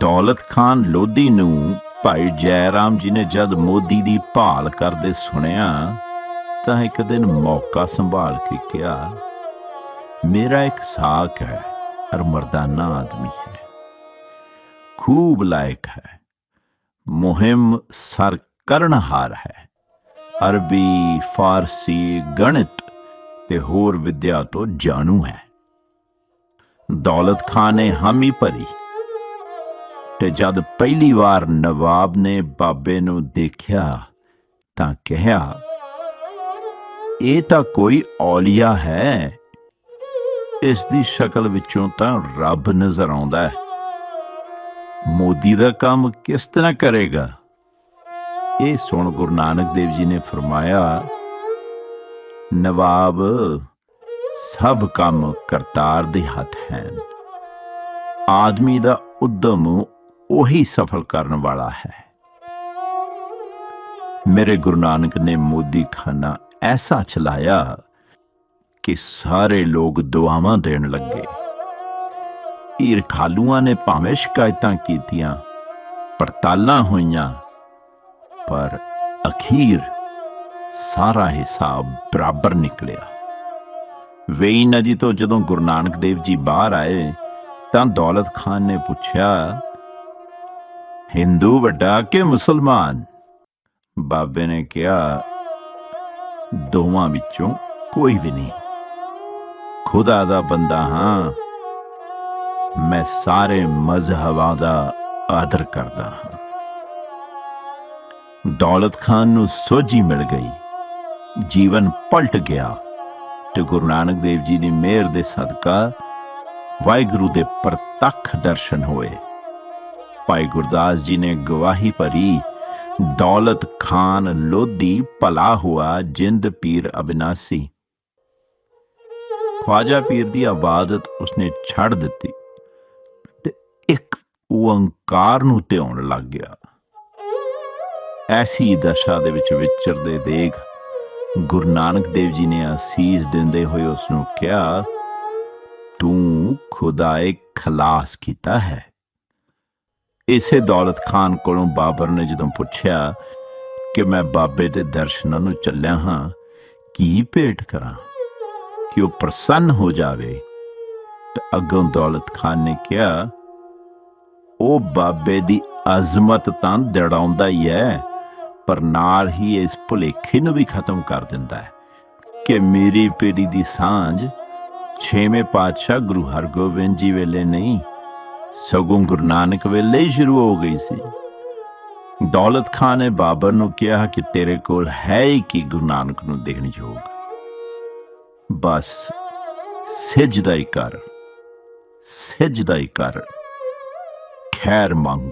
ਦੌਲਤ ਖਾਨ ਲੋਧੀ ਨੂੰ ਭਾਈ ਜੈਰਾਮ ਜੀ ਨੇ ਜਦ ਮੋਦੀ ਦੀ ਭਾਲ ਕਰਦੇ ਸੁਣਿਆ ਤਾਂ ਇੱਕ ਦਿਨ ਮੌਕਾ ਸੰਭਾਲ ਕੇ ਕਿਹਾ, ਮੇਰਾ ਇੱਕ ਸਾਖ ਹੈ ਅਰ ਮਰਦਾਨਾ ਆਦਮੀ ਹੈ। ਖੂਬ ਲਾਇਕ ਹੈ। ਮੁਹਿੰਮ ਸਰ ਕਰਨਹਾਰ ਹੈ। ਅਰਬੀ, ਫਾਰਸੀ, ਗਣਿਤ ਤੇ ਹੋਰ ਵਿਦਿਆ ਤੋਂ ਜਾਣੂ ਹੈ। ਦੌਲਤ ਖਾਨ ਨੇ ਹਾਮੀ ਭਰੀ ਤੇ ਜਦ ਪਹਿਲੀ ਵਾਰ ਨਵਾਬ ਨੇ ਬਾਬੇ ਨੂੰ ਦੇਖਿਆ ਤਾਂ ਕਿਹਾ, ਇਹ ਤਾਂ ਕੋਈ ਔਲੀਆ ਹੈ। ਇਸ ਦੀ ਸ਼ਕਲ ਵਿੱਚੋਂ ਤਾਂ ਰੱਬ ਨਜ਼ਰ ਆਉਂਦਾ ਹੈ। ਮੋਦੀ ਦਾ ਕੰਮ ਕਿਸ ਤਰ੍ਹਾਂ ਕਰੇਗਾ? ਇਹ ਸੁਣ ਗੁਰੂ ਨਾਨਕ ਦੇਵ ਜੀ ਨੇ ਫਰਮਾਇਆ, ਨਵਾਬ, ਸਭ ਕੰਮ ਕਰਤਾਰ ਦੇ ਹੱਥ ਹਨ। ਆਦਮੀ ਦਾ ਉਦਮ ਉਹੀ ਸਫਲ ਕਰਨ ਵਾਲਾ ਹੈ। ਮੇਰੇ ਗੁਰੂ ਨਾਨਕ ਨੇ ਮੋਦੀ ਖਾਨਾ ਐਸਾ ਚਲਾਇਆ ਕਿ ਸਾਰੇ ਲੋਕ ਦੁਆਵਾਂ ਦੇਣ ਲੱਗੇ। ਈਰਖਾਲੂਆਂ ਨੇ ਭਾਵੇਂ ਸ਼ਿਕਾਇਤਾਂ ਕੀਤੀਆਂ, ਪੜਤਾਲਾਂ ਹੋਈਆਂ, ਪਰ ਅਖੀਰ ਸਾਰਾ ਹਿਸਾਬ ਬਰਾਬਰ ਨਿਕਲਿਆ। ਵੇਈ ਨਦੀ ਤੋਂ ਜਦੋਂ ਗੁਰੂ ਨਾਨਕ ਦੇਵ ਜੀ ਬਾਹਰ ਆਏ, ਤਾਂ ਦੌਲਤ ਖਾਨ ਨੇ ਪੁੱਛਿਆ ਹਿੰਦੂ ਵੱਡਾ ਕਿ ਮੁਸਲਮਾਨ? ਬਾਬੇ ਨੇ ਕਿਹਾ, ਦੋਵਾਂ ਵਿੱਚੋਂ ਕੋਈ ਵੀ ਨਹੀਂ। ਖੁਦਾ ਦਾ ਬੰਦਾ ਹਾਂ। ਮੈਂ ਸਾਰੇ ਮਜ਼ਹਬਾਂ ਦਾ ਆਦਰ ਕਰਦਾ ਹਾਂ। ਦੌਲਤ ਖਾਨ ਨੂੰ ਸੋਝੀ ਮਿਲ ਗਈ। ਜੀਵਨ ਪਲਟ ਗਿਆ। ਤੇ ਗੁਰੂ ਨਾਨਕ ਦੇਵ ਜੀ ਦੀ ਮਿਹਰ ਦੇ ਸਦਕਾ ਵਾਹਿਗੁਰੂ ਦੇ ਪ੍ਰਤੱਖ ਦਰਸ਼ਨ ਹੋਏ। ਭਾਈ ਗੁਰਦਾਸ ਜੀ ਨੇ ਗਵਾਹੀ ਭਰੀ, ਦੌਲਤ ਖਾਨ ਲੋਧੀ ਭਲਾ ਹੁਆ, ਜਿੰਦ ਪੀਰ ਅਬਿਨਾਸੀ। ਖਵਾਜਾ ਪੀਰ ਦੀ ਆਬਾਦਤ ਉਸਨੇ ਛੱਡ ਦਿੱਤੀ ਤੇ ਇੱਕ ਓੰਕਾਰ ਨੂੰ ਧਿਆਉਣ ਲੱਗ ਗਿਆ। ਐਸੀ ਦਸ਼ਾ ਦੇ ਵਿੱਚ ਵਿਚਰਦੇ ਦੇਖ ਗੁਰੂ ਨਾਨਕ ਦੇਵ ਜੀ ਨੇ ਅਸੀਸ ਦਿੰਦੇ ਹੋਏ ਉਸ ਨੂੰ ਕਿਹਾ, ਤੂੰ ਖੁਦਾਏ ਖਲਾਸ ਕੀਤਾ ਹੈ। ਇਸੇ ਦੌਲਤ ਖਾਨ ਕੋਲੋਂ ਬਾਬਰ ਨੇ ਜਦੋਂ ਪੁੱਛਿਆ ਕਿ ਮੈਂ ਬਾਬੇ ਦੇ ਦਰਸ਼ਨਾਂ ਨੂੰ ਚੱਲਿਆ ਹਾਂ, ਕੀ ਭੇਟ ਕਰਾਂ? ਕਿ ਉਹ ਪ੍ਰਸੰਨ ਹੋ ਜਾਵੇ? ਤੇ ਅੱਗੋਂ ਦੌਲਤ ਖਾਨ ਨੇ ਕਿਹਾ, ਉਹ ਬਾਬੇ ਦੀ ਅਜ਼ਮਤ ਤਾਂ ਦੜਾਉਂਦਾ ਹੀ ਹੈ, ਪਰ ਨਾਲ ਹੀ ਇਸ ਭੁਲੇਖੇ ਨੂੰ ਵੀ ਖਤਮ ਕਰ ਦਿੰਦਾ ਹੈ ਕਿ ਮੇਰੀ ਪੀੜੀ ਦੀ ਸਾਂਝ ਛੇਵੇਂ ਪਾਤਸ਼ਾਹ ਗੁਰੂ ਹਰਗੋਬਿੰਦ ਜੀ ਵੇਲੇ ਨਹੀਂ ਸਗੋਂ ਗੁਰੂ ਨਾਨਕ ਵੇਲੇ ਹੀ ਸ਼ੁਰੂ ਹੋ ਗਈ ਸੀ। ਦੌਲਤ ਖਾਨ ਨੇ ਬਾਬਰ ਨੂੰ ਕਿਹਾ ਕਿ ਤੇਰੇ ਕੋਲ ਹੈ ਹੀ ਕੀ ਗੁਰੂ ਨਾਨਕ ਨੂੰ ਦੇਣ ਯੋਗ। ਬਸ ਸਿਜਦਾ ਹੀ ਕਰ ਸਿਜਦਾ ਹੀ ਕਰ, ਖੈਰ ਮੰਗ।